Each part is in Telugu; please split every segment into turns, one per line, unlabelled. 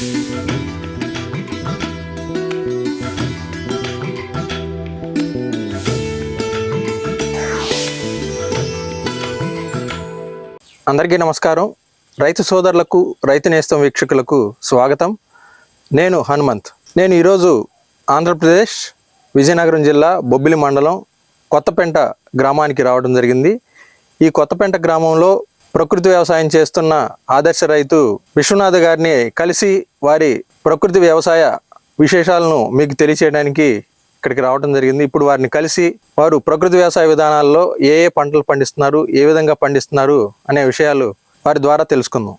అందరికీ నమస్కారం. రైతు సోదరులకు రైతు నేస్తం వీక్షకులకు స్వాగతం. నేను హనుమంత్. నేను ఈరోజు ఆంధ్రప్రదేశ్ విజయనగరం జిల్లా బొబ్బిలి మండలం కొత్తపెంట గ్రామానికి రావడం జరిగింది. ఈ కొత్తపెంట గ్రామంలో ప్రకృతి వ్యవసాయం చేస్తున్న ఆదర్శ రైతు విశ్వనాథ్ గారిని కలిసి వారి ప్రకృతి వ్యవసాయ విశేషాలను మీకు తెలియచేయడానికి ఇక్కడికి రావడం జరిగింది. ఇప్పుడు వారిని కలిసి వారు ప్రకృతి వ్యవసాయ విధానాల్లో ఏ ఏ పంటలు పండిస్తున్నారు ఏ విధంగా పండిస్తున్నారు అనే విషయాలు వారి ద్వారా తెలుసుకుందాం.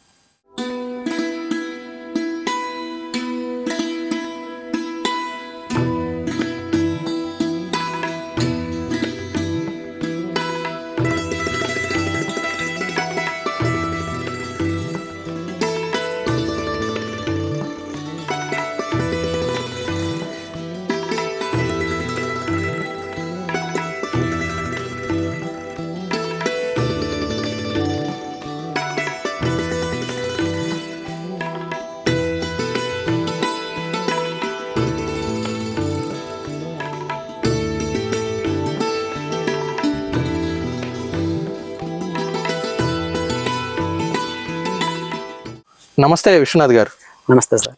నమస్తే విశ్వనాథ్ గారు.
నమస్తే సార్.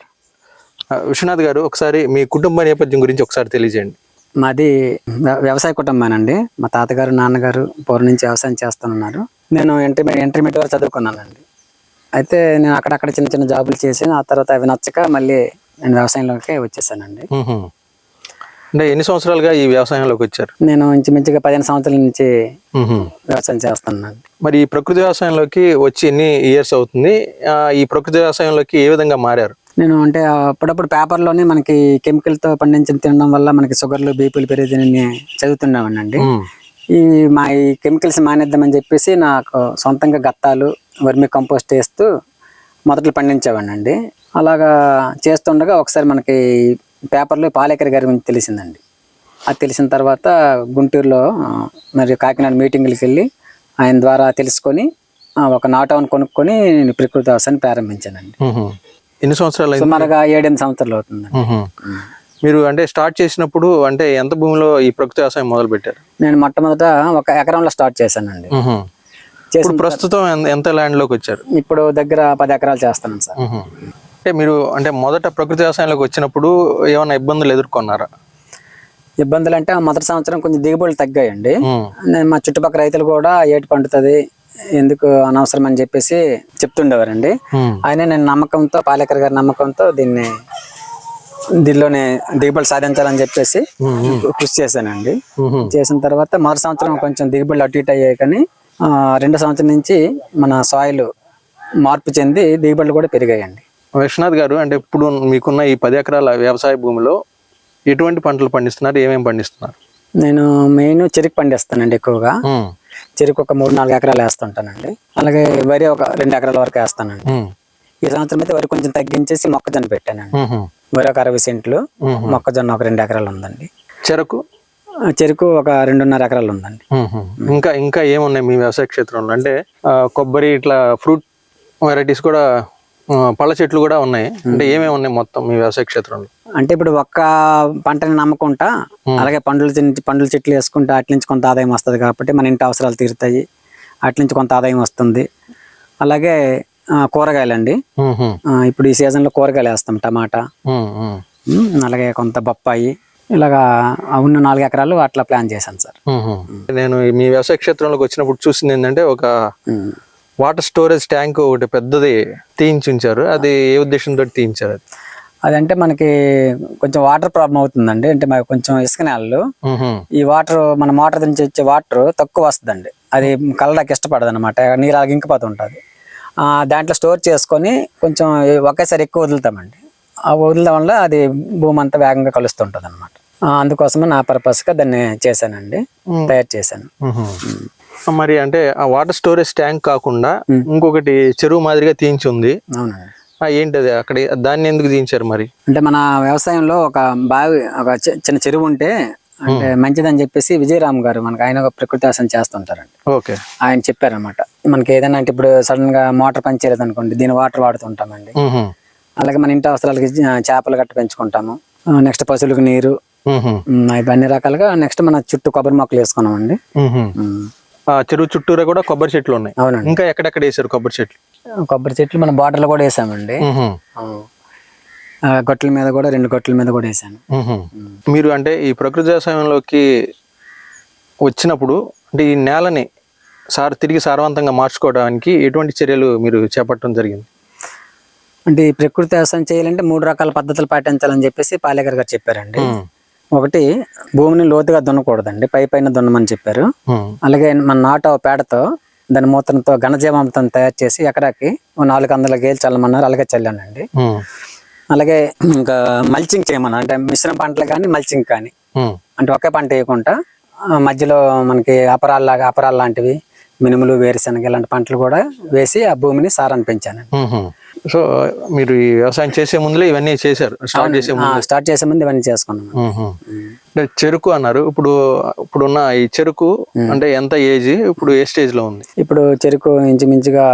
విశ్వనాథ్ గారు ఒకసారి మీ కుటుంబ నేపథ్యం గురించి ఒకసారి తెలియజేయండి.
మాది వ్య- వ్యవసాయ కుటుంబమేనండి మా తాతగారు నాన్నగారు పూర్వం నుంచి వ్యవసాయం చేస్తున్నారు. నేను ఇంటర్మీడియట్ ఇంటర్మీడియట్ వరకు చదువుకున్నానండి. అయితే నేను అక్కడక్కడ చిన్న చిన్న జాబులు చేసి ఆ తర్వాత అవి నచ్చక మళ్ళీ నేను వ్యవసాయంలోకి వచ్చేసానండి.
అంటే ఎన్ని సంవత్సరాలుగా ఈ వ్యవసాయంలోకి వచ్చారు?
నేను ఇంచుమించుగా పదిహేను సంవత్సరాల నుంచి. వ్యవసాయం చేస్తున్నాను
మరి ఈ ప్రకృతి వ్యవసాయంలోకి వచ్చి ఎన్ని ఇయర్స్ అవుతుంది? ఈ ప్రకృతి వ్యవసాయంలోకి ఏ విధంగా మారారు?
నేను అంటే అప్పుడప్పుడు పేపర్లోనే మనకి కెమికల్తో పండించిన తినడం వల్ల మనకి షుగర్లు బీపీలు పెరుగుతాయని చదువుతున్నామనండి
మ్.
ఈ మా ఈ కెమికల్స్ మానేద్దామని చెప్పేసి నాకు సొంతంగా గత్తాలు వర్మి కంపోస్ట్ వేస్తూ మొదట్లు పండించేవాడినండి. అలాగా చేస్తుండగా ఒకసారి మనకి పేపర్లో పాలేకర్ గారి గురించి తెలిసిందండి. అది తెలిసిన తర్వాత గుంటూరులో ఆ, మరి కాకినాడ మీటింగ్లకి వెళ్ళి ఆయన ద్వారా తెలుసుకొని ఒక నాటౌన్ కొనుక్కొని నేను ప్రకృతి వ్యవసాయాన్ని ప్రారంభించానండి.
ఎన్ని సంవత్సరాలు
సుమారుగా ఏడెనిమిది సంవత్సరాలు అవుతుందండి.
మ్హూ. మీరు అంటే స్టార్ట్ చేసినప్పుడు అంటే ఎంత భూమిలో ఈ ప్రకృతి వ్యవసాయం మొదలు పెట్టారు
నేను మొట్టమొదట ఒక ఎకరంలో స్టార్ట్ చేశానండి.
ప్రస్తుతం ఎంత- ఎంత ల్యాండ్లోకి వచ్చారు?
ఇప్పుడు దగ్గర పది ఎకరాలు చేస్తాను సార్.
అంటే మీరు అంటే మొదట ప్రకృతి వ్యవసాయంలోకి వచ్చినప్పుడు ఏమైనా ఇబ్బందులు ఎదుర్కొన్నారా
ఇబ్బందులు అంటే మొదటి సంవత్సరం కొంచెం దిగుబడులు తగ్గాయండి
మ్.
చుట్టుపక్కల రైతులు కూడా ఏటి పండుతుంది ఎందుకు అనవసరం అని చెప్పేసి చెప్తుండేవారండి. ఆయన నేను నమ్మకంతో పాలేకర్ గారి నమ్మకంతో దీన్ని దీనిలోనే దిగుబడి సాధించాలని చెప్పేసి కృషి చేశానండి. చేసిన తర్వాత మొదటి సంవత్సరం కొంచెం దిగుబడులు అటు ఇటు అయ్యాయి కానీ ఆ, రెండో సంవత్సరం నుంచి మన సాయిల్ మార్పు చెంది దిగుబడులు కూడా పెరిగాయండి
విశ్వనాథ్ గారు అంటే ఇప్పుడు మీకున్న ఈ పది ఎకరాల వ్యవసాయ భూమిలో ఎటువంటి పంటలు పండిస్తున్నారు ఏమేమి పండిస్తున్నారు
నేను మెయిన్ చెరుకు పండిస్తానండి ఎక్కువగా. చెరుకు ఒక మూడు నాలుగు ఎకరాలు వేస్తుంటానండి అలాగే వరి ఒక రెండు ఎకరాల వరకు వేస్తానండి. ఈ సంవత్సరం అయితే వరి కొంచెం తగ్గించేసి మొక్కజొన్న పెట్టానండి. వరి ఒక అరవై సెంట్లు. మొక్కజొన్న ఒక రెండు ఎకరాలు ఉందండి
చెరకు
చెరుకు ఒక రెండున్నర ఎకరాలు ఉందండి.
ఇంకా ఇంకా ఏమున్నాయి మీ వ్యవసాయ క్షేత్రంలో అంటే కొబ్బరి ఇట్లా ఫ్రూట్ వెరైటీస్ కూడా పళ్ళ చెట్లు కూడా ఉన్నాయి. అంటే ఏమేమి ఉన్నాయి మొత్తం మీ వ్యవసాయ క్షేత్రంలో?
అంటే ఇప్పుడు ఒక్క పంటని నమ్మకుంటా అలాగే పండ్లు పండ్ల చెట్లు వేసుకుంటే అట్ల నుంచి కొంత ఆదాయం వస్తుంది కాబట్టి మన ఇంటి అవసరాలు తీరుతాయి. అట్ల నుంచి కొంత ఆదాయం వస్తుంది. అలాగే కూరగాయలండి. ఇప్పుడు ఈ సీజన్లో కూరగాయలు వేస్తాం టమాటా. అలాగే కొంత బొప్పాయి. ఇలాగా ఉన్న నాలుగు ఎకరాలు అట్లా ప్లాన్ చేశాను సార్.
నేను మీ వ్యవసాయ క్షేత్రంలోకి వచ్చినప్పుడు చూసింది ఏంటంటే ఒక. వాటర్ స్టోరేజ్ ట్యాంక్ ఒకటి పెద్దది తీయించి ఉంచారు అది ఏ ఉద్దేశంతో తీయించారు అది?
అదంటే మనకి కొంచెం వాటర్ ప్రాబ్లం అవుతుందండి. అంటే మాకు కొంచెం ఇసుక నేలలు. ఈ వాటర్ మన మోటార్ నుంచి వచ్చే వాటర్ తక్కువ వస్తుందండి. అది కళ్ళకి ఇష్టపడదు అనమాట నీరు అలాగ ఇంకిపోతూ ఉంటుంది ఆ, దాంట్లో స్టోర్ చేసుకొని కొంచెం ఒకేసారి ఎక్కువ వదులుతామండి. ఆ వదలడం వల్ల అది భూమి అంతా వేగంగా కలుస్తుంటుంది అనమాట అందుకోసమే నా పర్పస్గా దాన్ని చేశానండి. తయారు చేశాను.
మరి అంటే ఆ వాటర్ స్టోరేజ్ ట్యాంక్ కాకుండా ఇంకొకటి చెరువు మాదిరిగా తీయించి ఉంది.
అవునండి
ఆ, ఏంటది? అక్కడ దాన్ని ఎందుకు తీయించారు మరి?
అంటే మన వ్యవసాయంలో ఒక బావి ఒక చిన్న చెరువు ఉంటే అంటే మంచిదని చెప్పేసి విజయరామ్ గారు మనకి ఆయన ఒక ప్రకృతి వ్యవసాయం చేస్తుంటారండి
ఓకే.
ఆయన చెప్పారనమాట మనకి ఏదైనా అంటే ఇప్పుడు సడన్గా మోటార్ పనిచేయలేదు అనుకోండి దీని వాటర్ వాడుతుంటామండి. అలాగే మన ఇంటి అవసరాలకి చేపలు గట్ట పెంచుకుంటాము. నెక్స్ట్ పశువులకు నీరు. అన్ని రకాలుగా నెక్స్ట్ మన చుట్టూ కొబ్బరి మొక్కలు వేసుకున్నామండి.
చెరువు చుట్టూరా కూడా కొబ్బరి చెట్లు ఉన్నాయి.
అవునండి.
ఇంకా ఎక్కడెక్కడ వేసారు కొబ్బరి చెట్లు?
కొబ్బరి చెట్లు మన బార్డర్లో కూడా వేసామండి. గొట్టల మీద కూడా రెండు గొట్టల మీద కూడా వేసాను.
మీరు అంటే ఈ ప్రకృతి వ్యవసాయంలోకి వచ్చినప్పుడు అంటే ఈ నేలని సార్ తిరిగి సారవంతంగా మార్చుకోవడానికి ఎటువంటి చర్యలు మీరు చేపట్టడం జరిగింది?
అంటే ఈ ప్రకృతి వ్యవసాయం చేయాలంటే మూడు రకాల పద్ధతులు పాటించాలని చెప్పేసి పాలేకర్ గారు చెప్పారండి. ఒకటి భూమిని లోతుగా దున్నకూడదండి పై పైన దున్నమని చెప్పారు. అలాగే మన నాటు పేడతో దాని మూత్రంతో ఘనజీవామృతం తయారు చేసి ఎకరాకి నాలుగు వందల గేలు చల్లమన్నారు అలాగే చల్లానండి. అలాగే ఇంకా మల్చింగ్ చేయమన్నారు అంటే మిశ్రమ పంటలు కానీ మల్చింగ్ కానీ. అంటే ఒకే పంట వేయకుండా మధ్యలో మనకి అపరాల్లాగా అపరాలు లాంటివి మినుములు వేరుశనగ ఇలాంటి పంటలు కూడా వేసి ఆ భూమిని సారాన్ని పెంచానండి.
మ్మ్. సో మీరు ఈ వ్యవసాయం చేసే ముందులే ఇవన్నీ చేశారు స్టార్ట్ చేసే ముందు
స్టార్ట్ చేసే ముందు ఇవన్నీ చేసుకున్నాం.
చెరుకు అన్నారు ఇప్పుడు ఇప్పుడున్న ఈ చెరుకు అంటే ఎంత ఏజ్ ఇప్పుడు ఏ స్టేజ్లో ఉంది?
ఇప్పుడు చెరుకు ఇంచుమించుగా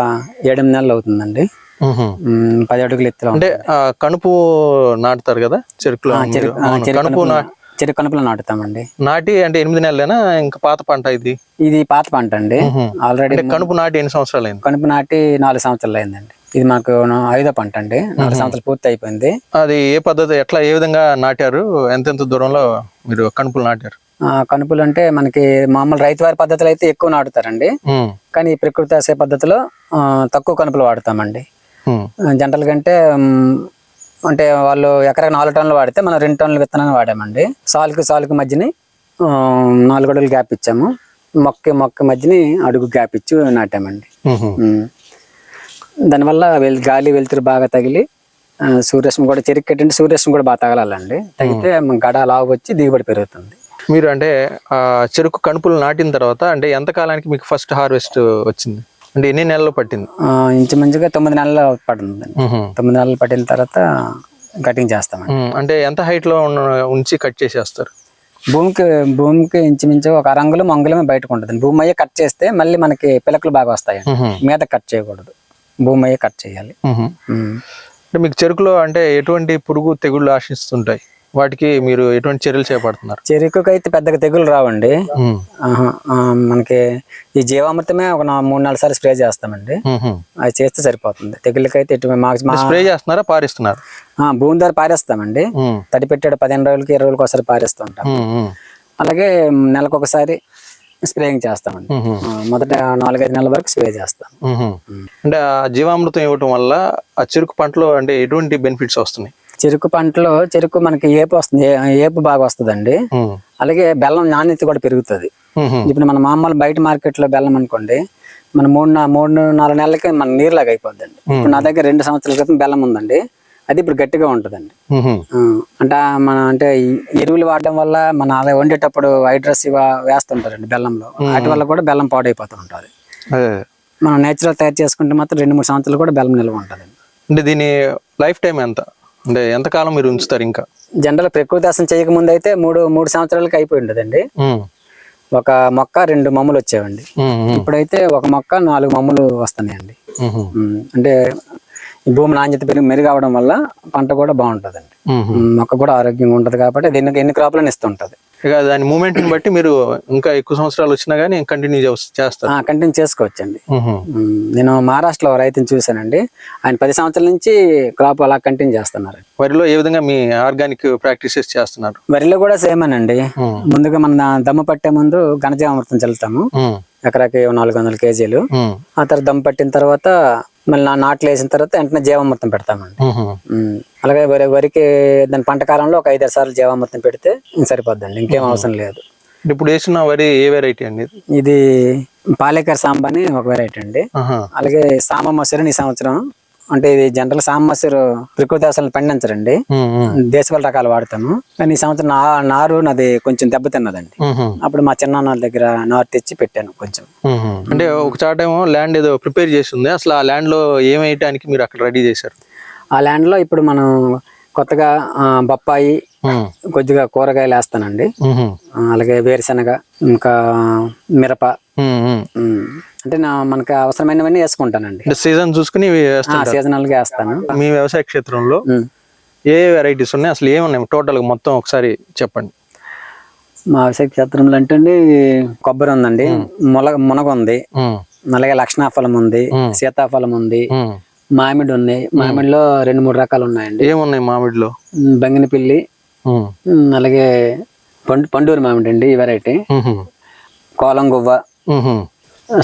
ఏడెనిమిది నెలలు అవుతుందండి. పది అడుగులు ఎత్తులో
అంటే కణుపు నాటుతారు కదా చెరుకులో కణుపు నా-
కనుపులు- చెరుకు కనుపులు నాటుతామండి.
నాటి అంటే ఎనిమిది నెలలేనా? ఇంకా పాత పంట ఇది?
ఇది పాత పంట అండి. ఆల్రెడీ
కణుపు నాటి ఎన్ని సంవత్సరాలు అయింది?
కనుపు నాటి నాలుగు సంవత్సరాలు అయిందండి. ఇది మాకు ఐదో పంట అండి. నాలుగు సంవత్సరాలు పూర్తి అయిపోయింది.
అది ఏ పద్ధతి ఎట్లా ఏ విధంగా నాటారు? ఎంతెంత దూరంలో మీరు కణుపులు నాటారు?
ఆ, కనుపులు అంటే మనకి మామూలు రైతు వారి పద్ధతులు అయితే ఎక్కువ నాటుతారండి. కానీ ప్రకృతి వ్యవసాయ పద్ధతిలో తక్కువ కనుపులు వాడతామండి. జంటల కంటే అంటే వాళ్ళు ఎకరకు నాలుగు టన్నులు వాడితే మనం రెండు టన్నుల విత్తనాన్ని వాడామండి. సాలుకి సాలుకి మధ్యని నాలుగు అడుగులు గ్యాప్ ఇచ్చాము. మొక్క మొక్క మధ్యని అడుగు గ్యాప్ ఇచ్చి నాటామండి. దానివల్ల వెల్ గాలి వెలుతురు బాగా తగిలి సూర్యరశ్మి కూడా చెరుకు కట్టింటే సూర్యరశ్మి కూడా బాగా తగలాలండి. తగిలితే గడ లావు వచ్చి దిగుబడి పెరుగుతుంది.
మీరు అంటే చెరుకు కణుపులు నాటిన తర్వాత అంటే ఎంత కాలానికి మీకు ఫస్ట్ హార్వెస్ట్ వచ్చింది? అంటే ఎన్ని నెలలు పట్టింది?
ఇంచుమించుగా తొమ్మిది నెలలు పడుతుందండి
ఉహు.
తొమ్మిది నెలలు పట్టిన తర్వాత కటింగ్
ఉమ్, అంటే ఎంత హైట్లో ఉంచి కట్ చేసేస్తారు?
భూమికి భూమికి ఇంచుమించు ఒక అరంగులు మంగుళమే బయటకు ఉంటుంది భూమి అయ్యే కట్ చేస్తే మళ్ళీ మనకి పిలకలు బాగా వస్తాయి మీద కట్ చేయకూడదు. భూమి అయ్యే కట్ చేయాలి.
అంటే మీకు చెరుకులో అంటే ఎటువంటి పురుగు తెగుళ్ళు ఆశిస్తుంటాయి? వాటికి మీరు ఎటువంటి చర్యలు చేపడుతున్నారు?
చెరుకుకి అయితే పెద్దగా తెగులు రావండి. మనకి ఈ జీవామృతమే ఒక మూడు నాలుగు సార్లు స్ప్రే చేస్తామండి. అది చేస్తే సరిపోతుంది. తెగుళ్ళకైతే ఎటు మాకు మా
స్ప్రే చేస్తున్నారా? పారిస్తున్నారు?
భూమి ద్వారా పారేస్తామండి. తడి పెట్టాడు పదిహేను రోజులకి ఇరవై రోజులకి ఒకసారి పారేస్తూ ఉంటాం.
ఉమ్, ఉమ్,
అలాగే నెలకు ఒకసారి స్ప్రేయింగ్ చేస్తామండి. మొదట నాలుగైదు నెలల వరకు స్ప్రే చేస్తాం.
అంటే ఆ జీవామృతం ఇవ్వటం వల్ల ఆ చెరుకు పంటలో అంటే ఎటువంటి బెనిఫిట్స్ వస్తున్నాయి?
చెరుకు పంటలో చెరుకు మనకి ఏపు వస్తుంది ఏపు బాగా వస్తుందండి. అలాగే బెల్లం నాణ్యత కూడా పెరుగుతుంది. ఇప్పుడు మన మామూలు బయట మార్కెట్లో బెల్లం అనుకోండి మన మూడు నా- మూడు నాలుగు నెలలకి మన నీరులాగా అయిపోద్దండి. ఇప్పుడు నా దగ్గర రెండు సంవత్సరాల క్రితం బెల్లం ఉందండి అది ఇప్పుడు గట్టిగా ఉంటుందండి. అంటే మన అంటే ఎరువులు వాడడం వల్ల మన అలా వండేటప్పుడు వైట్ డ్రెస్ వేస్తుంటారండి బెల్లంలో. వాటి వల్ల కూడా బెల్లం పాడైపోతూ ఉంటుంది. మనం నేచురల్ తయారు చేసుకుంటే మాత్రం రెండు మూడు సంవత్సరాలు కూడా బెల్లం నిల్వ ఉంటుందండి.
అంటే దీని లైఫ్ టైం ఎంత? అంటే ఎంతకాలం మీరు ఉంచుతారు ఇంకా?
జనరల్ ప్రకృతి దాసం చేయకముందు అయితే మూడు మూడు సంవత్సరాలకి అయిపోయి ఉండదండి ఒక మొక్క రెండు మమ్ములు వచ్చేవండి. ఇప్పుడైతే ఒక మొక్క నాలుగు మమ్ములు వస్తున్నాయండి. అంటే భూమి నాణ్యత పెరిగి మెరుగవడం వల్ల పంట కూడా బాగుంటుందండి. మొక్క కూడా ఆరోగ్యంగా ఉంటుంది కాబట్టి దీనికి ఎన్ని క్రాప్లను ఇస్తుంటది.
ఇక దాని మూమెంట్ని బట్టి మీరు ఇంకా ఎక్కువ సంవత్సరాలు వచ్చినా గానీ కంటిన్యూ చేస్తారు.
కంటిన్యూ చేసుకోవచ్చండి. నేను మహారాష్ట్రలో రైతుని చూశానండి. ఆయన పది సంవత్సరాల నుంచి క్రాప్ అలా కంటిన్యూ చేస్తున్నారు.
వరిలో ఏ విధంగా మీ ఆర్గానిక్ ప్రాక్టీసెస్ చేస్తున్నారు?
వరిలో కూడా సేమ్
ఉమ్,
ముందుగా మన దమ్ము పట్టే ముందు ఘనజీవామృతం చల్లుతాము. ఎకరాకి నాలుగు వందల కేజీలు. ఆ తర్వాత దమ్ము పట్టిన తర్వాత మళ్ళీ నా నాట్లు వేసిన తర్వాత వెంటనే జీవామృతం పెడతామండి. అలాగే వరి వరికి దాని పంట కాలంలో ఒక ఐదారు సార్లు జీవామృతం పెడితే ఇంక సరిపోద్దండి ఇంకేం అవసరం లేదు
ఇప్పుడు వేసిన వరి ఏ వెరైటీ అండి ఇది?
పాలేకర్ సాంబ అని ఒక వెరైటీ అండి. అలాగే సాంబ మసూరు ఈ సంవత్సరం అంటే ఇది జనరల్ సాంబ మసూరు ప్రకృతి అసలు పండించరండి.
ఉమ్, ఉమ్,
దేశవాళ రకాలు వాడతాము కానీ ఈ సంవత్సరం నా నారు నాది కొంచెం దెబ్బతిన్నదండి అప్పుడు మా చిన్న దగ్గర నారు తెచ్చి పెట్టాను కొంచెం.
అంటే ఒక చాట ఏమో ల్యాండ్ ఏదో ప్రిపేర్ చేసి ఉంది అసలు ఆ ల్యాండ్లో ఏం వేయటానికి మీరు అక్కడ రెడీ చేశారు?
ఆ ల్యాండ్లో ఇప్పుడు మనం కొత్తగా బొప్పాయి కొద్దిగా కూరగాయలు వేస్తానండి. అలాగే వేరుశనగ ఇంకా మిరప. అంటే నా మనకి అవసరమైనవన్నీ వేసుకుంటానండి.
సీజన్ చూసుకుని
సీజనల్గా వేస్తాను.
మీ వ్యవసాయ క్షేత్రంలో. ఏ వెరైటీస్ ఉన్నాయి? అసలు ఏమున్నాయి? టోటల్ మొత్తం ఒకసారి చెప్పండి.
మా వ్యవసాయ క్షేత్రంలో అంటే అండి కొబ్బరి ఉందండి. మునగ మునగ ఉంది. అలాగే లక్షణాఫలం ఉంది. సీతాఫలం ఉంది. మామిడి ఉంది మామిడిలో రెండు మూడు రకాలు ఉన్నాయండి
ఏమున్నాయి మామిడిలో?
బంగినపిల్లి అలాగే పండు పండూరు మామిడి అండి ఈ వెరైటీ కోలం గువ్వ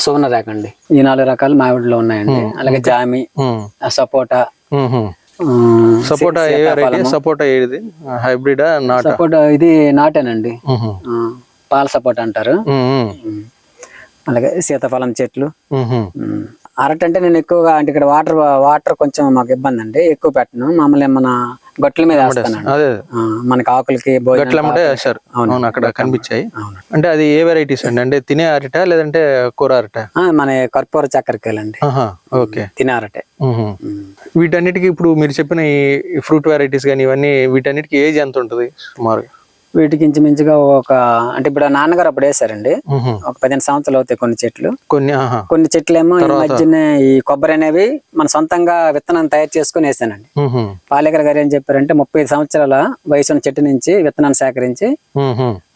సువర్ణ రేఖ అండి. ఈ నాలుగు రకాలు మామిడిలో ఉన్నాయండి. అలాగే జామి సపోటా
సపోటా సపోటా ఏది? హైబ్రిడా నాట?
సపోటా ఇది నాటేనండి. పాల సపోటా అంటారు. అలాగే సీతాఫలం చెట్లు. అరటి అంటే నేను ఎక్కువగా అంటే ఇక్కడ వాటర్ వాటర్ కొంచెం మాకు ఇబ్బంది అండి ఎక్కువ పెట్టను. మామూలు మన గొట్ల మీద
అదే
మనకి ఆకులకి
అవును. అక్కడ కనిపించాయి. అంటే అది ఏ వెరైటీస్ అండి? అంటే తినే అరట లేదంటే కూర అరట?
మన కర్పూర చక్కెరకాయలండి.
ఓకే.
తినే అరటే.
వీటన్నిటికీ ఇప్పుడు మీరు చెప్పిన ఈ ఫ్రూట్ వెరైటీస్ కానీ ఇవన్నీ వీటన్నిటికీ ఏజ్ ఎంత ఉంటుంది సుమారుగా?
వీటికి ఇంచుమించుగా ఒక అంటే ఇప్పుడు నాన్నగారు అప్పుడు వేసారండి. ఒక పదిహేను సంవత్సరాలు అవుతాయి కొన్ని చెట్లు.
కొన్ని
కొన్ని చెట్లు ఏమో ఈ మధ్యనే ఈ కొబ్బరి అనేవి మన సొంతంగా విత్తనం తయారు చేసుకుని వేసానండి. పాలేకర్ గారు ఏం చెప్పారంటే ముప్పై ఐదు సంవత్సరాల వయసు ఉన్న చెట్టు నుంచి విత్తనాన్ని సేకరించి.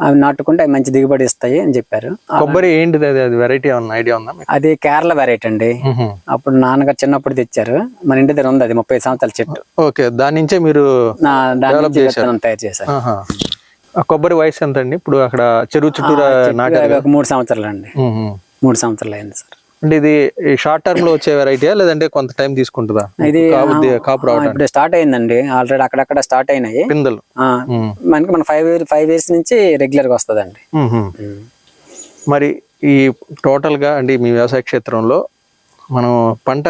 అవి నాటుకుంటే అవి మంచి దిగుబడి ఇస్తాయి అని చెప్పారు.
కొబ్బరి ఏంటిది? అది వెరైటీ ఐడియా ఉందా?
అది కేరళ వెరైటీ అండి. అప్పుడు నాన్నగారు చిన్నప్పుడు తెచ్చారు. మన ఇంటి దగ్గర ఉంది అది ముప్పై సంవత్సరాల చెట్టు.
ఓకే దాని నుంచే మీరు
విత్తనం తయారు చేశారు.
కొబ్బరి వయసు ఎంత అండి ఇప్పుడు అక్కడ చెరువు చుట్టూరా నాటారు
మూడు సంవత్సరాలు అండి. మూడు సంవత్సరాలు అయింది సార్.
అంటే ఇది షార్ట్ టర్మ్లో వచ్చే వెరైటీయా? లేదంటే కొంత టైం తీసుకుంటుందా?
ఇది
కాపు
ఇప్పుడు స్టార్ట్ అయిందండి. ఆల్రెడీ అక్కడక్కడ స్టార్ట్ అయినాయి.
పిందెలు.
మనకి మన ఫైవ్ ఇయర్ ఫైవ్ ఇయర్స్ నుంచి రెగ్యులర్గా వస్తుందండి.
మరి ఈ టోటల్గా అంటే మీ వ్యవసాయ క్షేత్రంలో మనం పంట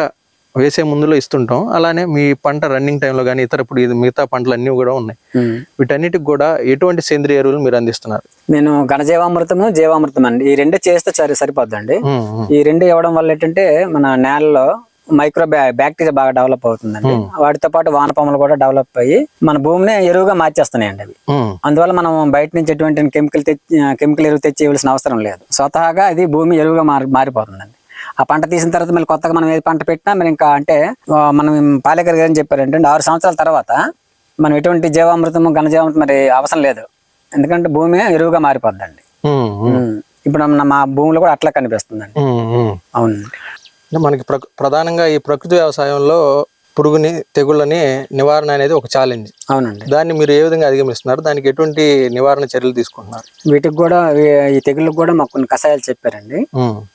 వేసే ముందులో ఇస్తుంటాం. అలానే మీ పంట రన్నింగ్ టైంలో కానీ ఇతర ఇప్పుడు మిగతా పంటలు అన్నీ కూడా ఉన్నాయి. వీటన్నిటికి కూడా ఎటువంటి సేంద్రియ ఎరువులు మీరు అందిస్తున్నారు?
నేను ఘనజీవామృతము జీవామృతం అండి. ఈ రెండే చేస్తే సరి సరిపోద్దండి. ఈ రెండు ఇవ్వడం వల్ల ఏంటంటే మన నేలలో మైక్రో బ్యాక్టీరియా బాగా డెవలప్ అవుతుందండి. వాటితో పాటు వానపాములు కూడా డెవలప్ అయ్యి మన భూమిని ఎరువుగా మార్చేస్తున్నాయండి అవి. అందువల్ల మనం బయట నుంచి ఎటువంటి కెమికల్ తెచ్చి కెమికల్ ఎరువు తెచ్చి ఇవ్వాల్సిన అవసరం లేదు. స్వతహాగా అది భూమి ఎరువుగా మారి మారిపోతుందండి. ఆ పంట తీసిన తర్వాత మళ్ళీ కొత్తగా మనం ఏ పంట పెట్టినా మరి ఇంకా అంటే మనం పాలేకర్ గారు ఏం చెప్పారంటే ఆరు సంవత్సరాల తర్వాత మనం ఎటువంటి జీవామృతము ఘనజీవామృతం మరి అవసరం లేదు. ఎందుకంటే భూమి ఎరువుగా మారిపోద్దండి. ఇప్పుడు మన మా భూమిలో కూడా అట్లా కనిపిస్తుందండి.
అంటే మనకి ప్ర ప్రధానంగా ఈ ప్రకృతి వ్యవసాయంలో పురుగుని తెగుళ్ళని నివారణ అనేది ఒక ఛాలెంజ్
అవునండి.
దాన్ని మీరు ఏ విధంగా అధిగమిస్తున్నారు? దానికి ఎటువంటి నివారణ చర్యలు తీసుకుంటున్నారు?
వీటికి కూడా ఈ తెగుళ్ళకి కూడా మాకు కొన్ని కషాయాలు చెప్పారండి.
ఉమ్,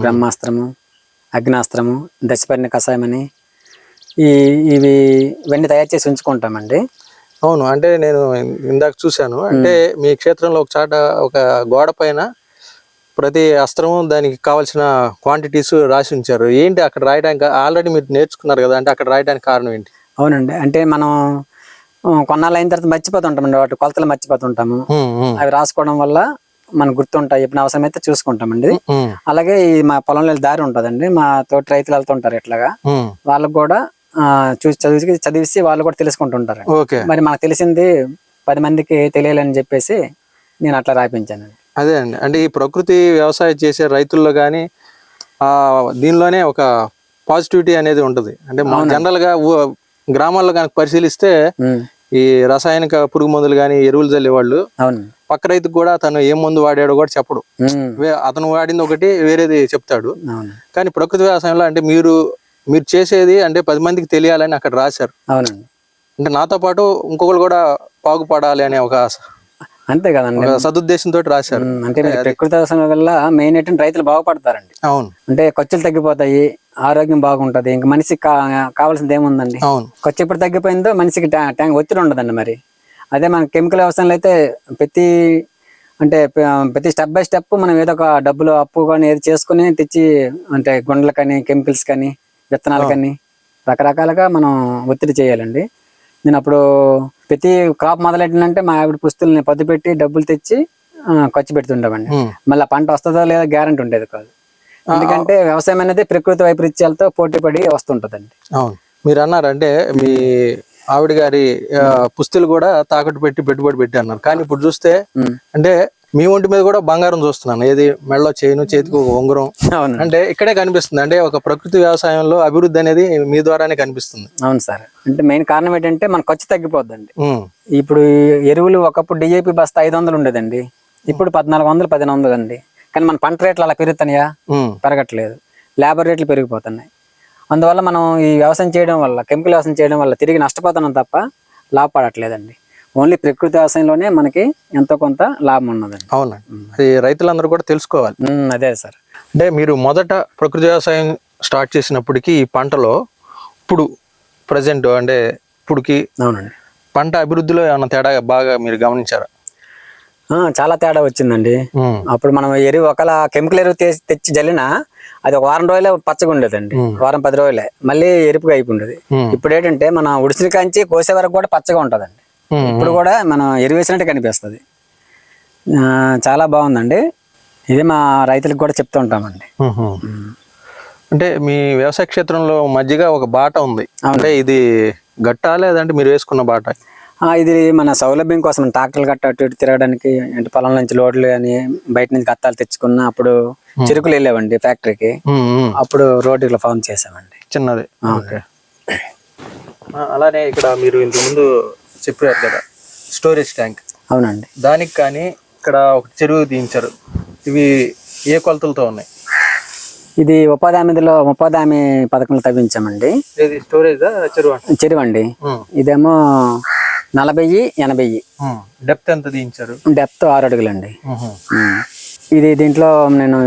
బ్రహ్మాస్త్రము అగ్నాస్త్రము దశపర్ణ కషాయమని ఈ ఇవి ఇవన్నీ తయారు చేసి ఉంచుకుంటామండి.
అవును. అంటే నేను ఇందాక చూశాను. అంటే మీ క్షేత్రంలో ఒక చాట ఒక గోడ పైన ప్రతి అస్త్రము దానికి కావాల్సిన క్వాంటిటీస్ రాసి ఉంచారు ఏంటి అక్కడ రాయడానికి? ఆల్రెడీ మీరు నేర్చుకున్నారు కదా అంటే అక్కడ రాయడానికి కారణం ఏంటి?
అవునండి. అంటే మనం కొన్నాళ్ళు అయిన తర్వాత మర్చిపోతుంటామండి. వాటి కొలతలు మర్చిపోతుంటాము. అవి రాసుకోవడం వల్ల మనకు గుర్తుంటాయి. ఎప్పుడు అవసరమైతే చూసుకుంటామండి.
ఉమ్,
అలాగే ఈ మా పొలంలో దారి ఉంటుందండి. మా తోటి రైతులు వెళ్తుంటారు ఇట్లాగా. వాళ్ళకు కూడా చూసి చదివి చదివిసి వాళ్ళు కూడా తెలుసుకుంటుంటారు.
ఓకే.
మరి మనకు తెలిసింది పది మందికి తెలియాలని చెప్పేసి నేను అట్లా రాయించానండి.
అదే అండి. అంటే ఈ ప్రకృతి వ్యవసాయం చేసే రైతుల్లో కానీ ఆ దీనిలోనే ఒక పాజిటివిటీ అనేది ఉంటుంది. అంటే మన జనరల్గా ఊ- గ్రామాల్లో కనుక పరిశీలిస్తే ఈ రసాయనిక పురుగు మందులు కానీ ఎరువులు చల్లేవాళ్ళు పక్క రైతుకు కూడా తను ఏ మందు వాడాడో కూడా చెప్పడు. అతను వాడింది ఒకటి వేరేది చెప్తాడు. కానీ ప్రకృతి వ్యవసాయంలో అంటే మీరు మీరు చేసేది అంటే పది మందికి తెలియాలని అక్కడ రాశారు.
అవునండి.
అంటే నాతో పాటు ఇంకొకరు కూడా బాగుపడాలి అనే ఒక
అంతే కదండి
సదుద్దేశంతో రాశారు.
అంటే మరి ప్రకృతి వ్యవసాయం వల్ల మెయిన్ ఏంటంటే రైతులు బాగుపడతారండి.
అవును.
అంటే ఖర్చులు తగ్గిపోతాయి ఆరోగ్యం బాగుంటది ఇంకా మనిషికి కావాల్సింది ఏముందండి? ఖర్చు ఎప్పుడు తగ్గిపోయిందో మనిషికి ట్యా- ట్యాంక్ ఒత్తిడి ఉండదండి మరి. అదే మన కెమికల్ వ్యవసాయంలో అయితే ప్రతి అంటే ప్రతి స్టెప్ బై స్టెప్ మనం ఏదో ఒక డబ్బులు అప్పు కానీ ఏది చేసుకుని తెచ్చి అంటే గుండెలు కానీ కెమికల్స్ కానీ విత్తనాలు కానీ రకరకాలుగా మనం ఒత్తిడి చేయాలండి. నేను అప్పుడు ప్రతి క్రాప్ మొదలెట్టినంటే మా ఆవిడ పుస్తుల్ని పద్దు పెట్టి డబ్బులు తెచ్చి ఖర్చు పెడుతుండేవండి
ఉమ్.
మళ్ళీ పంట వస్తుందో లేదో గ్యారంటీ ఉండేది కాదు. ఎందుకంటే వ్యవసాయం అనేది ప్రకృతి వైపరీత్యాలతో పోటీ పడి వస్తుంటదండి.
మీరు అన్నారు అంటే మీ ఆవిడ గారి పుస్తులు కూడా తాకట్టు పెట్టి పెట్టుబడి పెట్టి అన్నారు. కానీ ఇప్పుడు చూస్తే. అంటే మీ ఒంటి మీద కూడా బంగారం చూస్తున్నాను. ఏది మెడలో చేయను చేతికి ఒక ఉంగరం అంటే ఇక్కడే కనిపిస్తుంది. అంటే ఒక ప్రకృతి వ్యవసాయంలో అభివృద్ధి అనేది మీ ద్వారానే కనిపిస్తుంది.
అవును సార్. అంటే మెయిన్ కారణం ఏంటంటే మన ఖర్చు తగ్గిపోద్దండి.
ఉమ్,
ఇప్పుడు ఈ ఎరువులు ఒకప్పుడు డిఏపి బస్తా ఐదు వందలు ఉండేదండి. ఇప్పుడు పద్నాలుగు వందలు పదిహేను వందలు అండి. కానీ మన పంట రేట్లు అలా పెరుగుతున్నాయా? పెరగట్లేదు. లేబర్ రేట్లు పెరిగిపోతున్నాయి. అందువల్ల మనం ఈ వ్యవసాయం చేయడం వల్ల కెమికల్ వ్యవసాయం చేయడం వల్ల తిరిగి నష్టపోతున్నాం తప్ప లాభపడట్లేదండి. ఓన్లీ ప్రకృతి వ్యవసాయంలోనే మనకి ఎంతో కొంత లాభం ఉన్నదండి.
అవునండి అది రైతులందరూ కూడా తెలుసుకోవాలి.
అదే సార్.
అంటే మీరు మొదట ప్రకృతి వ్యవసాయం స్టార్ట్ చేసినప్పటికీ ఈ పంటలో ఇప్పుడు ప్రజెంట్ అంటే ఇప్పుడుకి
అవునండి.
పంట అభివృద్ధిలో ఏమైనా తేడా బాగా మీరు గమనించారా?
చాలా తేడా వచ్చిందండి. అప్పుడు మనం ఎరువు ఒకలా కెమికల్ ఎరువు తెచ్చి జల్లినా అది ఒక వారం రోజులే పచ్చగా ఉండేదండి. వారం పది రోజులే. మళ్ళీ ఎరుపుగా అయిపోయిండేది
ఉమ్,
ఇప్పుడు ఏంటంటే మన ఉడిసిన కాంచి కోసే వరకు కూడా పచ్చగా ఉంటుందండి. ఇప్పుడు కూడా మనం ఎరువు వేసినట్టు కనిపిస్తుంది. ఆ, చాలా బాగుందండి. ఇది మా రైతులకు కూడా చెప్తూ ఉంటామండి.
అంటే మీ వ్యవసాయ క్షేత్రంలో మధ్యగా ఒక బాట ఉంది. అంటే ఇది గట్టా లేదంటే మీరు వేసుకున్న బాట?
ఆ, ఇది మన సౌలభ్యం కోసం ట్రాక్టర్లు గట్ట అటు ఇటు తిరగడానికి అంటే పొలం నుంచి లోడ్లు అని బయట నుంచి గత్తాలు తెచ్చుకున్న అప్పుడు చెరుకులు వెళ్ళామండి ఫ్యాక్టరీకి. అప్పుడు రోడ్డులో ఫామ్ చేసామండి.
చిన్నది. అలానే ఇక్కడ మీరు ఇంతకు ముందు చెప్పారు కదా స్టోరేజ్ ట్యాంక్
అవునండి.
దానికి కానీ ఇక్కడ ఒక చెరువు తీయించారు. ఇవి ఏ కొలతలతో ఉన్నాయి?
ఇది ఉపాధి హామీలో ఉపాధి హామీ పథకంలో తవ్వించామండి
ఇది స్టోరేజ్ చెరువు
చెరువు అండి. ఇదేమో నలభై ఎనభై
డెప్త్ ఎంత తీయించారు?
డెప్త్ ఆరు అడుగులండి.
ఉహు.
ఉమ్. ఇది దీంట్లో నేను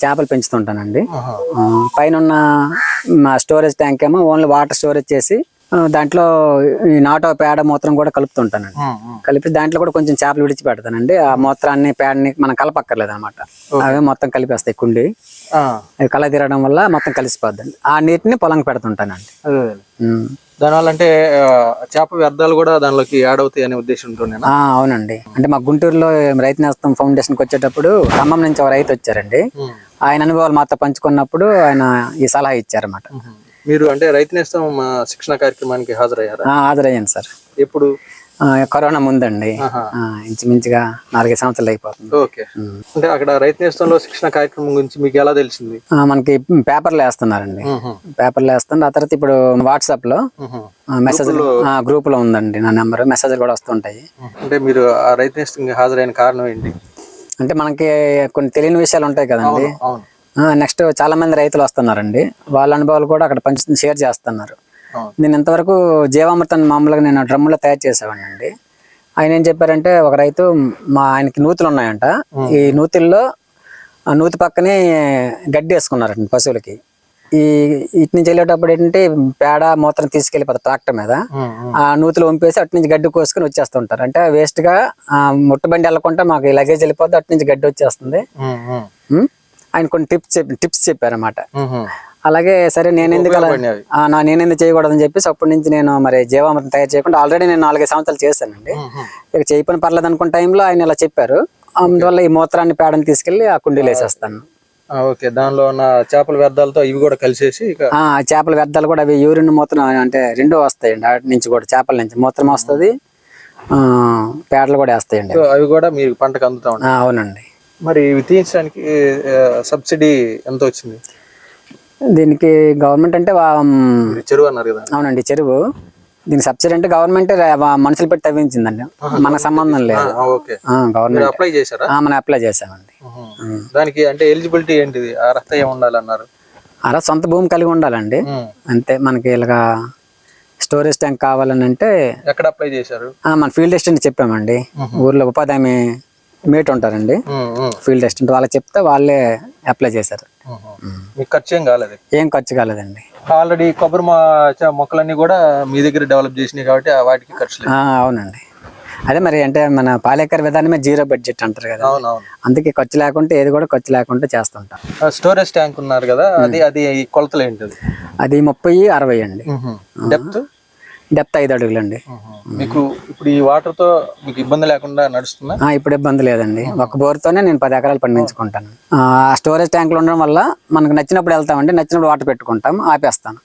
చేపలు పెంచుతుంటానండి పైన మా స్టోరేజ్ ట్యాంక్ ఏమో ఓన్లీ వాటర్ స్టోరేజ్ చేసి దాంట్లో ఈ నాటో పేడ మూత్రం కూడా కలుపుతుంటానండి. కలిపి దాంట్లో కూడా కొంచెం చేపలు విడిచి పెడతానండి ఆ మూత్రాన్ని పేడని మనం కలపక్కర్లేదు అనమాట అవే మొత్తం కలిపేస్తాయి కుండి. అవి కల తిరగడం వల్ల మొత్తం కలిసిపోద్దండి. ఆ నీటిని పొలంకి పెడుతుంటానండి.
దానివల్ల అంటే చేప వ్యర్థాలు కూడా దానిలోకి యాడ్ అవుతాయి అనే ఉద్దేశంతో నేను
ఆ, అవునండి. అంటే మా గుంటూరులో రైతు నేస్తం ఫౌండేషన్కి వచ్చేటప్పుడు ఖమ్మం నుంచి ఒక రైతు వచ్చారండి. ఆయన అనుభవాలు మాతో పంచుకున్నప్పుడు ఆయన ఈ సలహా ఇచ్చారన్నమాట.
మీరు అంటే రైతు నేస్తం శిక్షణ కార్యక్రమానికి హాజరయ్యారా?
హాజరయ్యాను సార్.
ఎప్పుడు?
కరోనా ముందండి. ఇంచుమించుగా నాలుగైదు సంవత్సరాలు అయిపోతుంది.
ఓకే. అంటే అక్కడ రైతు నేస్తంలో శిక్షణ కార్యక్రమం గురించి మీకు ఎలా తెలిసింది?
మనకి పేపర్లు వేస్తున్నారండి. పేపర్లు వేస్తున్నారు ఆ తర్వాత ఇప్పుడు
వాట్సాప్లో.
మెసేజ్ గ్రూప్లో ఉందండి నా నెంబర్. మెసేజ్లు కూడా వస్తుంటాయి.
అంటే మీరు ఆ రైతు నేస్తం హాజరైన కారణం ఏంటి?
అంటే మనకి కొన్ని తెలియని విషయాలు ఉంటాయి కదండి.
అవును.
నెక్స్ట్ చాలా మంది రైతులు వస్తున్నారండి. వాళ్ళ అనుభవాలు కూడా అక్కడ పంచు షేర్ చేస్తున్నారు. నేను ఇంతవరకు జీవామృతాన్ని మామూలుగా నేను డ్రమ్ములో తయారు చేసేవాడిని అండి ఆయన ఏం చెప్పారంటే ఒక రైతు మా ఆయనకి నూతులు ఉన్నాయంట. ఈ నూతుల్లో ఆ నూతి పక్కనే గడ్డి వేసుకున్నారండి పశువులకి. ఈ ఇటు నుంచి వెళ్ళేటప్పుడు ఏంటంటే పేడ మూత్రం తీసుకెళ్ళిపోతారు ట్రాక్టర్ మీద. ఆ నూతులు వంపేసి అటు నుంచి గడ్డి కోసుకొని వచ్చేస్తుంటారు. అంటే వేస్ట్గా ముట్టబండి వెళ్ళకుండా మాకు లగేజ్ వెళ్ళిపోతే అటు నుంచి గడ్డి వచ్చేస్తుంది? ఆయన కొన్ని టిప్స్ చెప్పి టిప్స్ చెప్పారన్నమాట.
ఉహు.
అలాగే సరే నేను ఎందుకు అలా నా నేను ఎందుకు చేయకూడదని చెప్పేసి అప్పటి నుంచి నేను మరి జీవామృతం తయారు చేయకుండా ఆల్రెడీ నేను నాలుగైదు సంవత్సరాలు చేశానండి. ఇక చేయపని పర్లేదు అనుకున్న టైంలో ఆయన ఇలా చెప్పారు. అందువల్ల ఈ మూత్రాన్ని పేడని తీసుకెళ్ళి ఆ కుండీలో వేసేస్తాను.
ఓకే. దానిలో ఉన్న చేపల వ్యర్థాలతో ఇవి కూడా కలిసేసి
చేపల వ్యర్థాలు కూడా అవి యూరిన్ మూత్రం అంటే రెండో వస్తాయండి. అటు నుంచి కూడా చేపల నుంచి మూత్రం వస్తుంది. ఆ, పేడలు కూడా వేస్తాయండి.
అవి కూడా మీరు పంటకు అందుతా
అవునండి.
మరి ఇవి తీయించడానికి సబ్సిడీ ఎంత వచ్చింది
దీనికి గవర్నమెంట్ అంటే
చెరువు అన్నారు కదా.
అవునండి చెరువు. దీనికి సబ్సిడీ అంటే గవర్నమెంట్ మనుషులు పెట్టి తవ్వించిందండి. మనకు సంబంధం లేదు. గవర్నమెంట్.
అప్లై చేశారా?
మనం అప్లై చేసామండి.
దానికి అంటే ఎలిజిబిలిటీ ఏంటిది? అర్హత ఉండాలన్నారు?
అలా సొంత భూమి కలిగి ఉండాలండి. అంతే మనకి ఇలాగా స్టోరేజ్ ట్యాంక్ కావాలని అంటే
ఎక్కడ అప్లై చేశారు?
మన ఫీల్డ్ అసిస్టెంట్ చెప్పామండి. ఊర్లో ఉపాధి మేట్ ఉంటారండి. ఫీల్డ్ అసిస్టెంట్ వాళ్ళకి చెప్తే వాళ్ళే అప్లై చేశారు.
మీకు ఖర్చు ఏం కాలేదు?
ఏం ఖర్చు కాలేదండి.
ఆల్రెడీ కొబ్బరి మొక్కలన్నీ కూడా మీ దగ్గర డెవలప్ చేసినాయి కాబట్టి వాటికి ఖర్చు
అవునండి. అదే మరి అంటే మన పాలేకర్ విధానమే జీరో బడ్జెట్ అంటారు కదా.
అవును అవును
అందుకే ఖర్చు లేకుంటే ఏది కూడా ఖర్చు లేకుండా చేస్తుంటాం.
స్టోరేజ్ ట్యాంక్ ఉన్నారు కదా అది అది కొలతలు ఏంటిది?
అది ముప్పై అరవై అండి.
డెప్త్
డెప్త్ ఐదు అడుగులండి.
మీకు ఇప్పుడు ఈ వాటర్తో మీకు ఇబ్బంది లేకుండా నడుస్తుందా?
ఇప్పుడు ఇబ్బంది లేదండి. ఒక బోర్తోనే నేను పది ఎకరాలు పండించుకుంటాను. ఆ స్టోరేజ్ ట్యాంకులు ఉండడం వల్ల మనకు నచ్చినప్పుడు వెళ్తామండి నచ్చినప్పుడు వాటర్ పెట్టుకుంటాం ఆపేస్తాను.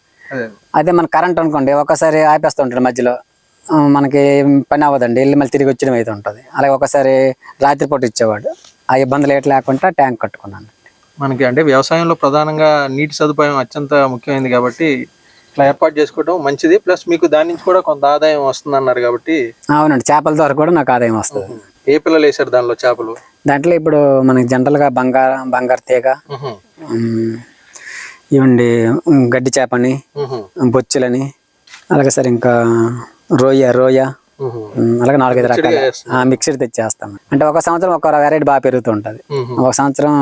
అదే.
మన కరెంట్ అనుకోండి ఒకసారి ఆపేస్తూ ఉంటాడు మధ్యలో. మనకి పని అవ్వదండి వెళ్ళి మళ్ళీ తిరిగి వచ్చడం అయితే ఉంటుంది. అలాగే ఒకసారి రాత్రిపూట ఇచ్చేవాడు. ఆ ఇబ్బందులు ఏటి లేకుండా ట్యాంక్ కట్టుకున్నాను.
మనకి అంటే వ్యవసాయంలో ప్రధానంగా నీటి సదుపాయం అత్యంత ముఖ్యమైనది కాబట్టి ఇట్లా ఏర్పాటు చేసుకోవడం మంచిది. ప్లస్ మీకు దాని నుంచి కూడా కొంత ఆదాయం వస్తుంది అన్నారు కాబట్టి.
అవునండి చేపల ద్వారా కూడా నాకు ఆదాయం వస్తుంది.
ఏ పిల్లలు వేసారు దానిలో చేపలు?
దాంట్లో ఇప్పుడు మనకి జనరల్గా బంగారం బంగారు తీగ ఉమ్, గడ్డి చేపని బొచ్చులని అలాగే సార్ ఇంకా రోయ రోయ అలాగే నాలుగైదు రకాల. మిక్సర్ తెచ్చేస్తాం అంటే ఒక సంవత్సరం ఒక వెరైటీ బాగా పెరుగుతూ ఉంటుంది. ఒక సంవత్సరం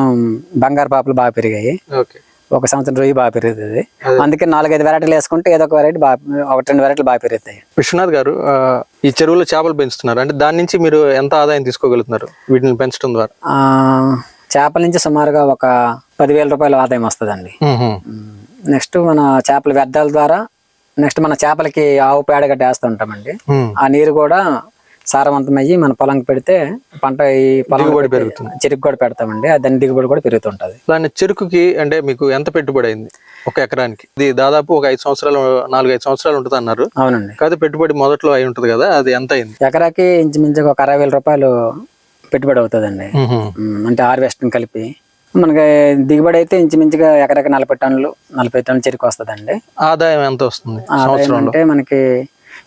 బంగారు పాపలు బాగా పెరిగాయి. ఒక సంవత్సరం రొయ్యి బాగా పెరుగుతుంది.
అదే.
అందుకే నాలుగైదు వెరైటీలు వేసుకుంటే ఏదో ఒక వెరైటీ బాగా ఒకటి రెండు వెరైటీలు బాగా పెరుగుతాయి.
విశ్వనాథ్ గారు ఈ చెరువులో చేపలు పెంచుతున్నారు. అంటే దాని నుంచి మీరు ఎంత ఆదాయం తీసుకోగలుగుతున్నారు? వీటిని పెంచడం ద్వారా.
చేపల నుంచి సుమారుగా ఒక పదివేల రూపాయల ఆదాయం వస్తుందండి. నెక్స్ట్ మన చేపల వ్యర్థాల ద్వారా నెక్స్ట్ మన చేపలకి ఆవు పేడ గట్ట వేస్తూ ఉంటామండి. ఆ నీరు కూడా సారవంతమయ్యి మన పొలంకి పెడితే పంట ఈ పొలం
దిగుబడి పెరుగుతుంది.
చెరుకు కూడా పెడతామండి. దాని దిగుబడి కూడా పెరుగుతుంటది.
దాని చెరుకుకి అంటే మీకు ఎంత పెట్టుబడి అయింది ఒక ఎకరానికి? ఇది దాదాపు ఒక ఐదు సంవత్సరాలు నాలుగు ఐదు సంవత్సరాలు ఉంటుంది అన్నారు.
అవునండి.
కాదు పెట్టుబడి మొదట్లో అయి ఉంటుంది కదా అది ఎంత అయింది?
ఎకరాకి ఇంచుమించుగా ఒక అరవై వేల రూపాయలు పెట్టుబడి అవుతుందండి. అంటే హార్వెస్టింగ్ కలిపి. మనకి దిగుబడి అయితే ఇంచుమించుగా ఎకరాకి నలభై టన్నులు నలభై టన్నులు చెరుకు వస్తుందండి.
ఆదాయం ఎంత వస్తుంది
ఆదాయం అంటే మనకి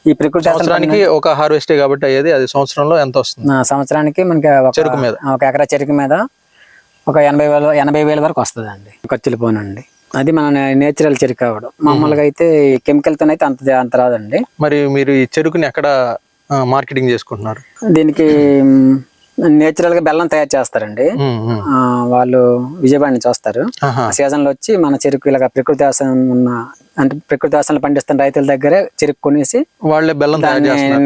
ఈ ప్రకృతి
సంవత్సరానికి ఒక హార్వెస్టే కాబట్టి అయ్యేది అది సంవత్సరంలో ఎంత వస్తుంది?
సంవత్సరానికి మనకి ఒక
చెరుకు మీద.
ఒక ఎకరా చెరుకు మీద ఒక ఎనభై వేలు ఎనభై వేల వరకు వస్తుందండి ఖర్చులు పోనండి. అది మన నేచురల్ చెరుకు అవ్వడం మామూలుగా అయితే కెమికల్తో అయితే అంత అంత రాదండి.
మరి మీరు ఈ చెరుకుని ఎక్కడ మార్కెటింగ్ చేసుకుంటున్నారు?
దీనికి నేచురల్గా బెల్లం తయారు చేస్తారండి. వాళ్ళు విజయవాడ నుంచి వస్తారు. సీజన్లో వచ్చి మన చెరుకు ఇలాగ ప్రకృతి వ్యవసాయం ఉన్న అంటే ప్రకృతి వ్యవసాయంలో పండిస్తున్న రైతుల దగ్గరే చెరుకు కొనేసి
వాళ్ళే బెల్లం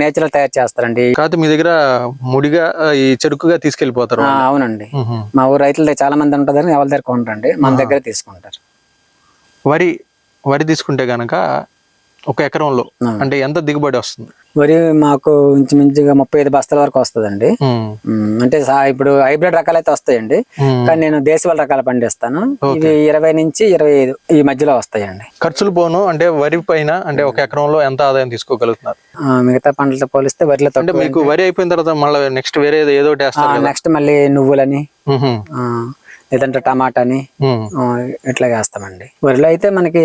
నేచురల్ తయారు చేస్తారండి.
కాకపోతే మీ దగ్గర ముడిగా ఈ చెరుకుగా
తీసుకెళ్ళిపోతారు అవునండి. మా ఊరు రైతుల దగ్గర చాలా మంది ఉంటుందని ఎవరి దగ్గర కొంటారండి మన దగ్గర తీసుకుంటారు.
వరి వరి తీసుకుంటే గనక ఒక ఎకరంలో. అంటే ఎంత దిగుబడి వస్తుంది?
వరి మాకు ఇంచుమించుగా ముప్పై ఐదు బస్తాల వరకు వస్తుందండి. అంటే ఇప్పుడు హైబ్రిడ్ రకాలు అయితే వస్తాయండి. కానీ నేను దేశవాళ రకాలు పండిస్తాను. ఇవి ఇరవై నుంచి ఇరవై ఐదు ఈ మధ్యలో వస్తాయండి.
ఖర్చులు పోను అంటే వరి పైన అంటే ఒక ఎకరంలో ఎంత ఆదాయం తీసుకోగలుగుతున్నారు?
మిగతా పంటలతో పోలిస్తే వరిలో
అంటే మీకు వరి అయిపోయిన తర్వాత మళ్ళీ నెక్స్ట్ వేరే ఏదో-
నెక్స్ట్ మళ్ళీ నువ్వులని. లేదంటే టమాటాని ఇట్లా వేస్తామండి వరిలో అయితే మనకి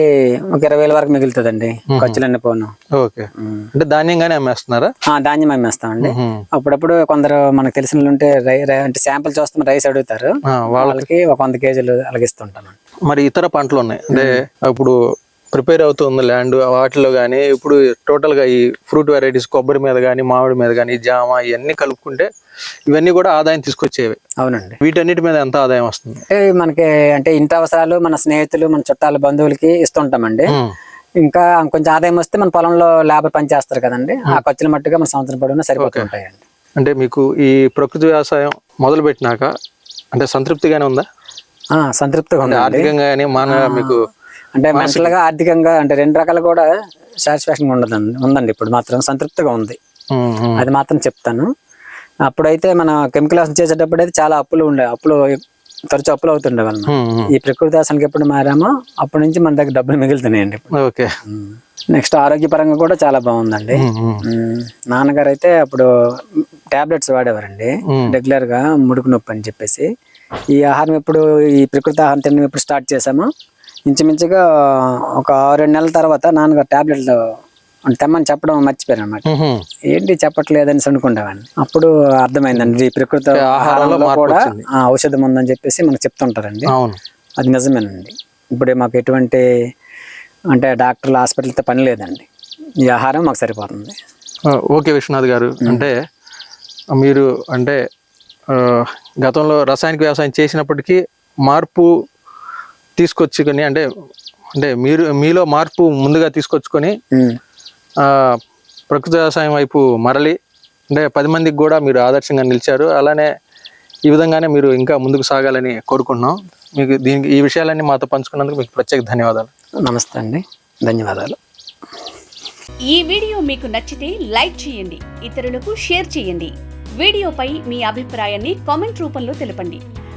ఒక ఇరవై వేల వరకు మిగులుతుందండి ఖర్చులన్నీ పోను.
ఓకే. అంటే ధాన్యంగానే అమ్మేస్తున్నారా?
ఆ, ధాన్యం అమ్మేస్తామండి. అప్పుడప్పుడు కొందరు మనకు తెలిసిన ఉంటే అంటే శాంపుల్ చూస్తే రైస్ అడుగుతారు. వాళ్ళకి ఒక వంద కేజీలు అలాగిస్తుంటాను
మరి ఇతర పంటలు ఉన్నాయి. అంటే ఇప్పుడు ప్రిపేర్ అవుతుంది ల్యాండ్ వాటిలో కానీ ఇప్పుడు total గా ఈ ఫ్రూట్ వెరైటీస్ కొబ్బరి మీద కానీ మామిడి మీద కానీ జామ ఇవన్నీ కలుపుకుంటే ఇవన్నీ కూడా ఆదాయం తీసుకొచ్చేవి.
అవునండి.
వీటన్నిటి మీద ఎంత ఆదాయం వస్తుంది?
మనకి అంటే ఇంటి అవసరాలు మన స్నేహితులు మన చుట్టాలు బంధువులకి ఇస్తుంటామండి. ఇంకా కొంచెం ఆదాయం వస్తే మన పొలంలో లేబర్ పని చేస్తారు కదండి. ఆ ఖర్చులు మట్టుగా మన సంవత్సరం పొడవునా సరిపోతుంటాయండి
అంటే మీకు ఈ ప్రకృతి వ్యవసాయం మొదలు పెట్టినాక అంటే సంతృప్తిగానే ఉందా?
ఆ, సంతృప్తిగా ఉంది
ఆర్థికంగా మీకు
అంటే మెంటల్గా ఆర్థికంగా అంటే రెండు రకాలు కూడా సాటిస్ఫాక్షన్ ఉండదండి ఉందండి. ఇప్పుడు మాత్రం సంతృప్తిగా ఉంది. అది మాత్రం చెప్తాను. అప్పుడైతే మన కెమికల్ వ్యవసాయం చేసేటప్పుడు అయితే చాలా అప్పులు ఉండే అప్పులు తరచు అప్పులు అవుతుండే వాళ్ళం. ఈ ప్రకృతి వ్యవసాయానికి ఎప్పుడు మారామో అప్పటి నుంచి మన దగ్గర డబ్బులు మిగులుతున్నాయండి
ఓకే.
నెక్స్ట్ ఆరోగ్యపరంగా కూడా చాలా బాగుందండి. నాన్నగారు అయితే అప్పుడు టాబ్లెట్స్ వాడేవారండి. రెగ్యులర్గా ముడుకు నొప్పి అని చెప్పేసి. ఈ ఆహారం ఎప్పుడు ఈ ప్రకృతి ఆహారం తినడం ఎప్పుడు స్టార్ట్ చేసామో ఇంచుమించుగా ఒక ఆరు నెలల తర్వాత నాన్నగారు టాబ్లెట్లు తెమ్మని చెప్పడం మర్చిపోయారు అనమాట. ఏంటి చెప్పట్లేదని అనుకుంటామండి అప్పుడు అర్థమైందండి ప్రకృతి
ఆహారంలో
కూడా ఔషధం ఉందని చెప్పేసి మనకు చెప్తుంటారండి.
అవును.
అది నిజమేనండి. ఇప్పుడు మాకు ఎటువంటి అంటే డాక్టర్లు హాస్పిటల్తో పని లేదండి. ఈ ఆహారం మాకు సరిపోతుంది.
ఓకే విశ్వనాథ్ గారు. అంటే మీరు అంటే గతంలో రసాయనిక వ్యవసాయం చేసినప్పటికీ మార్పు తీసుకొచ్చుకొని అంటే అంటే మీరు మీలో మార్పు ముందుగా తీసుకొచ్చుకొని ప్రకృతి వ్యవసాయం వైపు మరలి అంటే పది మందికి కూడా మీరు ఆదర్శంగా నిలిచారు. అలానే ఈ విధంగానే మీరు ఇంకా ముందుకు సాగాలని కోరుకుంటున్నాం. మీకు దీనికి ఈ విషయాలన్నీ మాతో పంచుకున్నందుకు మీకు ప్రత్యేక ధన్యవాదాలు.
నమస్తే అండి. ధన్యవాదాలు.
ఈ వీడియో మీకు నచ్చితే లైక్ చేయండి ఇతరులకు షేర్ చేయండి. వీడియోపై మీ అభిప్రాయాన్ని కామెంట్ రూపంలో తెలపండి.